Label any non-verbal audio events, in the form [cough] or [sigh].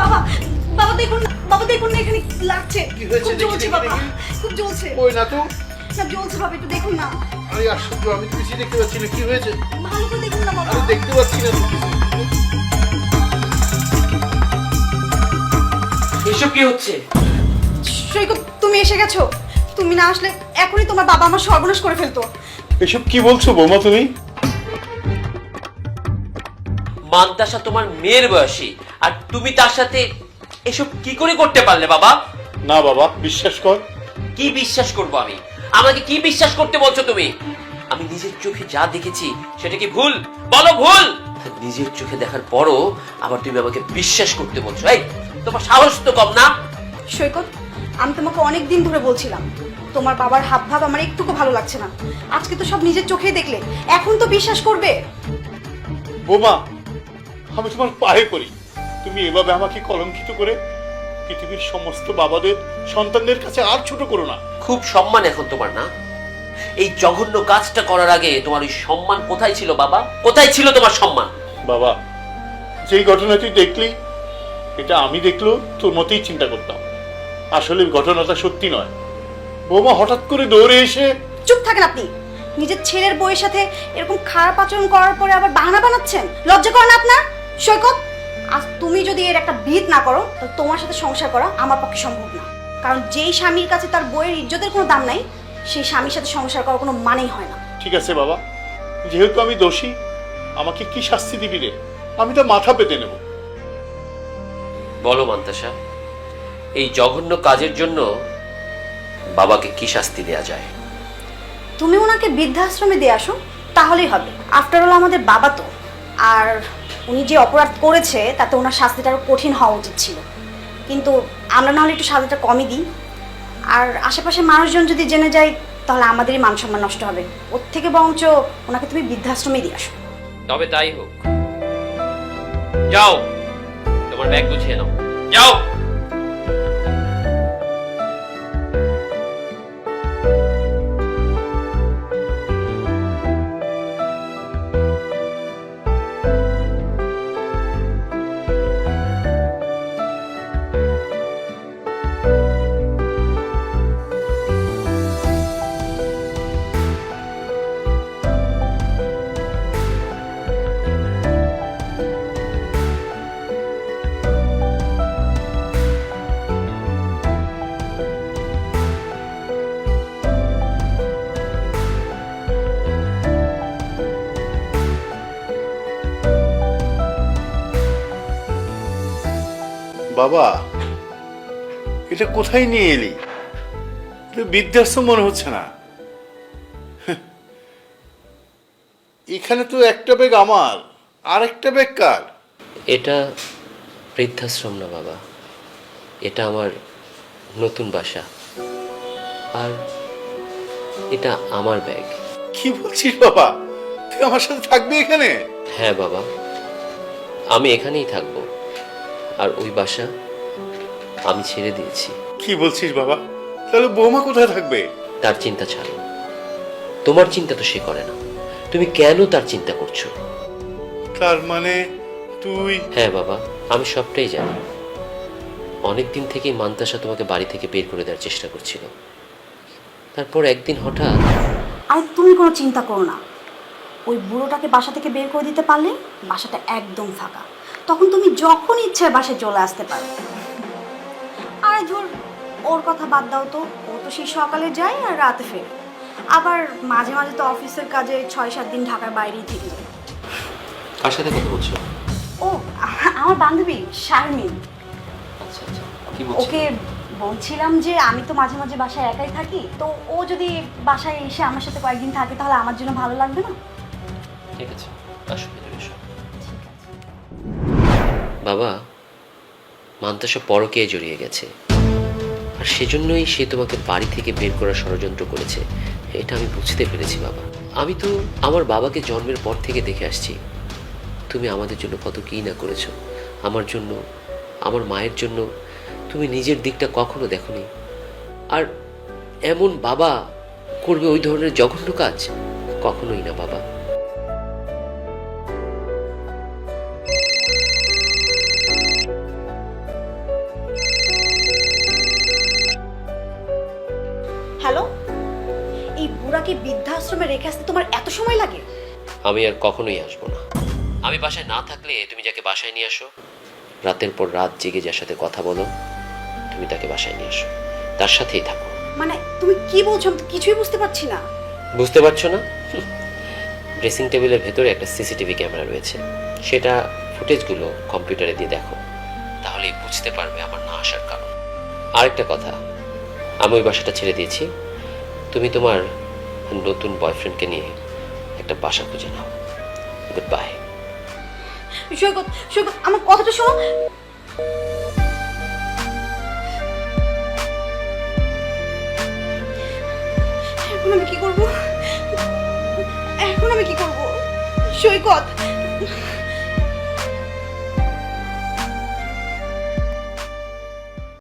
বাবা বাবা দেখুন বাবা দেখুন না এখানে লাগছে। কি হয়েছে? খুব দেখি, জ্বলছে দেখি, বাবা দেখি। খুব জ্বলছে। ওই না তো? না জ্বলছে বাবা একটু দেখুন না। আরে আশ্চর্য আমি তো কিছুই দেখতে পাচ্ছি না। কি হয়েছে? ভালো করে দেখুন না বাবা। আমি দেখতে পাচ্ছি না তো। কিছু। এসব কি হচ্ছে? সৈকত তুমি এসে গেছো? তুমি না আসলে এখনই তোমার বাবা আমার সর্বনাশ করে ফেলতো। এসব কি বলছো বৌমা তুমি? মান্তাসা তোমার মেয়ের বয়সী। আর তুমি তার সাথে এসব কি করে করতে পারলে বাবা? না বাবা বিশ্বাস কর। কি বিশ্বাস করব আমি? আমাকে কি বিশ্বাস করতে বলছো তুমি? আমি নিজের চোখে যা দেখেছি সেটা কি ভুল? বলো ভুল! নিজের চোখে দেখার পরও আবার তুমি আমাকে বিশ্বাস করতে বলছো এই তোমার সাহস তো কম না? সৈকত আমি তোমাকে অনেক দিন ধরে বলছিলাম তোমার বাবার হাব ভাব আমার একটুকু ভালো লাগছে না। আজকে তো সব নিজের চোখেই দেখলে এখন তো বিশ্বাস করবে? বোমা আমি তোমার পায়ে করি তুমি এভাবে আমাকে কলঙ্কিত করে পৃথিবীর সমস্ত বাবাদের সন্তানদের কাছে আর ছোট করো না। খুব সম্মান এখন তোমার না? এই জঘন্য কাজটা করার আগে তোমার ওই সম্মান কোথায় ছিল বাবা? কোথায় ছিল তোমার সম্মান? বাবা যেই ঘটনা তুই দেখলি এটা আমি দেখলেও তোর মতেই চিন্তা করতাম। আসলে ঘটনাটা সত্যি নয়। বৌমা হঠাৎ করে দৌড়ে এসে চুপ থাকেন আপনি। নিজের ছেলের বইয়ের সাথে এরকম খারাপ আচরণ করার পরে আবার বাহানা বানাচ্ছেন? লজ্জা করেন আপনার? সৈকত? আজ তুমি যদি এর একটা বিদ না করো তাহলে তোমার সাথে সংসার করা আমার পক্ষে সম্ভব না। কারণ যেই স্বামীর কাছে তার বইয়ের ইজ্জতের কোনো দাম নাই সেই স্বামীর সাথে সংসার করার কোনো মানেই হয় না। ঠিক আছে বাবা যেহেতু আমি দোষী আমাকে কি শাস্তি দিবি রে? আমি তো মাথা পেতে নেব। বলো মান্তাসা এই জঘন্য কাজের জন্য বাবাকে কি শাস্তি দেয়া যায়? তুমি ওনাকে বৃদ্ধাশ্রমে দিয়ে আসো তাহলেই হবে। আফটার অল আমাদের বাবা তো। আর উনি যে অপরাধ করেছে, তাতে ওনার শাস্তিটা আরও কঠিন হওয়া উচিত ছিল। কিন্তু আমরা নাহলে একটু শাস্তিটা কমই দিই। আর আশেপাশের মানুষজন যদি জেনে যায়, তাহলে আমাদেরই মান সম্মান নষ্ট হবে। ওর থেকে বরঞ্চ ওনাকে তুমি বৃদ্ধাশ্রমে দিয়ে আসো। তবে তাই হোক। যাও, তোমার ব্যাগ গুছিয়ে নাও। যাও! বাবা এটা কোথায় নিয়ে এলি? বৃদ্ধাশ্রম মনে হচ্ছে না। এখানে তো একটা ব্যাগ আমার আর একটা ব্যাগ কার? এটা বৃদ্ধাশ্রম না বাবা এটা আমার নতুন বাসা আর এটা আমার ব্যাগ। কি বলছিস বাবা? তুই আমার সাথে থাকবি এখানে? হ্যাঁ বাবা আমি এখানেই থাকব। আর ওই বাসা আমি ছেড়ে দিয়েছি। কি বলছিস বাবা? তাহলে বৌমা কোথায় থাকবে? তার চিন্তা ছাড়ো। তোমার চিন্তা তো সে করে না। তুমি কেন তার চিন্তা করছ? তার মানে তুই হ্যাঁ বাবা আমি সবটাই জানি। অনেক দিন থেকেই মান্তাসা তোমাকে বাড়ি থেকে বের করে দেওয়ার চেষ্টা করছিল। তারপর একদিন হঠাৎ আর তুমি কোনো চিন্তা করো না। ওই বুড়োটাকে বাসা থেকে বের করে দিতে পারলে বাসাটা একদম ফাঁকা। তখন তুমি যখন ইচ্ছে বাসায় চলে আসতে পারো আর ধর ওর কথা বাদ দাও তো। ও তো সেই সকালে যায় আর রাতে ফেরে। আবার মাঝে মাঝে তো অফিসের কাজে ছয় সাত দিন ঢাকার বাইরেই থেকে যায়। কার সাথে কথা বলছো? ও আমার বান্ধবী শারমিন। আচ্ছা আচ্ছা। কি বলছো? ওকে বলছিলাম যে আমি তো মাঝে মাঝে বাসায় একাই থাকি। তো ও যদি বাসায় এসে আমার সাথে কয়েকদিন থাকে তাহলে আমার জন্য ভালো লাগবে না? ঠিক আছে আসো ভেতরে এসো বাবা মান্তাসা পরকে জড়িয়ে গেছে। আর সেজন্যই সে তোমাকে বাড়ি থেকে বের করার ষড়যন্ত্র করেছে। এটা আমি বুঝতে পেরেছি বাবা। আমি তো আমার বাবাকে জন্মের পর থেকে দেখে আসছি। তুমি আমাদের জন্য কত কী না করেছ। আমার জন্য আমার মায়ের জন্য তুমি নিজের দিকটা কখনো দেখোনি। আর এমন বাবা করবে ওই ধরনের জঘন্য কাজ কখনোই না বাবা। বৃদ্ধাশ্রমে রেখে আসতে তোমার এত সময় লাগে? আমি আর কখনোই আসব না। আমি বাসায় না থাকলে তুমি যাকে বাসায় নিয়ে আসো রাতের পর রাত জেগে যার সাথে কথা বলো তুমি তাকে বাসায় নিয়ে আসো। তার সাথেই থাকো। মানে তুমি কি বলছো আমি তো কিছুই বুঝতে পারছি না। বুঝতে পারছ না? [laughs] ড্রেসিং টেবিলের ভেতরে একটা সিসিটিভি ক্যামেরা রয়েছে। সেটা ফুটেজগুলো কম্পিউটারে দিয়ে দেখো। তাহলেই বুঝতে পারবে আমার না আসার কারণ। আরেকটা কথা আমি ওই বাসাটা ছেড়ে দিয়েছি। তুমি তোমার নতুন বয়ফ্রেন্ডকে নিয়ে একটা বাসা খুঁজে নাও। গুড বাই সৈকত সৈকত, আমার কথাটা শোনো। এখন আমি কি করব? এখন আমি কি করব? সৈকত